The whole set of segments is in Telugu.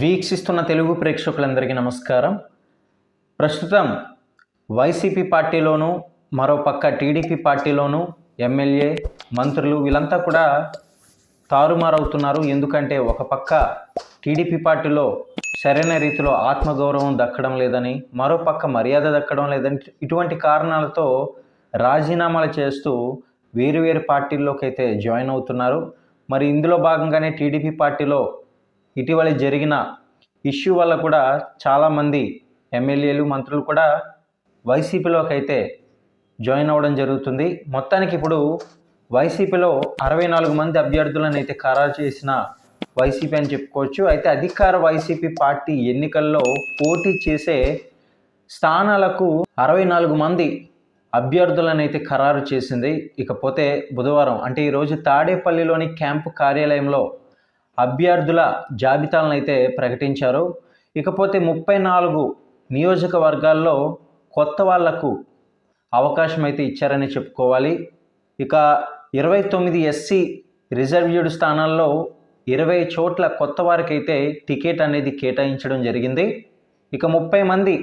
వీక్షిస్తున్న తెలుగు ప్రేక్షకులందరికీ నమస్కారం. ప్రస్తుతం వైసీపీ పార్టీలోనూ మరో పక్క టీడీపీ పార్టీలోనూ ఎమ్మెల్యే మంత్రులు వీళ్ళంతా కూడా తారుమారవుతున్నారు. ఎందుకంటే ఒక పక్క టీడీపీ పార్టీలో సరైన రీతిలో ఆత్మగౌరవం దక్కడం లేదని మరో పక్క మర్యాద దక్కడం లేదని ఇటువంటి కారణాలతో రాజీనామాలు చేస్తూ వేరు వేరు పార్టీల్లోకి అయితే జాయిన్ అవుతున్నారు. మరి ఇందులో భాగంగానే టీడీపీ పార్టీలో ఇటీవల జరిగిన ఇష్యూ వల్ల కూడా చాలామంది ఎమ్మెల్యేలు మంత్రులు కూడా వైసీపీలోకి అయితే జాయిన్ అవ్వడం జరుగుతుంది. మొత్తానికి ఇప్పుడు వైసీపీలో అరవై నాలుగు మంది అభ్యర్థులను అయితే ఖరారు చేసిన వైసీపీ అని చెప్పుకోవచ్చు. అయితే అధికార వైసీపీ పార్టీ ఎన్నికల్లో పోటీ చేసే స్థానాలకు అరవై నాలుగు మంది అభ్యర్థులను అయితే ఖరారు చేసింది. ఇకపోతే బుధవారం అంటే ఈరోజు తాడేపల్లిలోని క్యాంపు కార్యాలయంలో అభ్యర్థుల జాబితాలను అయితే ప్రకటించారు. ఇకపోతే ముప్పై నాలుగు నియోజకవర్గాల్లో కొత్త వాళ్ళకు అవకాశం అయితే ఇచ్చారని చెప్పుకోవాలి. ఇక ఇరవై తొమ్మిది ఎస్సీ రిజర్వ్యూడ్ స్థానాల్లో ఇరవై చోట్ల కొత్త వారికైతే టికెట్ అనేది కేటాయించడం జరిగింది. ఇక ముప్పై మంది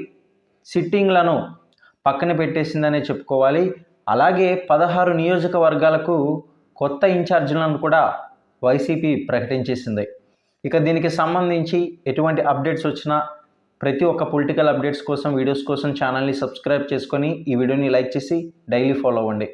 సిట్టింగ్లను పక్కన పెట్టేసిందనే చెప్పుకోవాలి. అలాగే పదహారు నియోజకవర్గాలకు కొత్త ఇన్ఛార్జీలను కూడా వైసీపీ ప్రకటించేసింది. ఇక దీనికి సంబంధించి ఎటువంటి అప్డేట్స్ వచ్చినా ప్రతి ఒక్క పొలిటికల్ అప్డేట్స్ కోసం వీడియోస్ కోసం ఛానల్ని సబ్స్క్రైబ్ చేసుకొని ఈ వీడియోని లైక్ చేసి డైలీ ఫాలో అవ్వండి.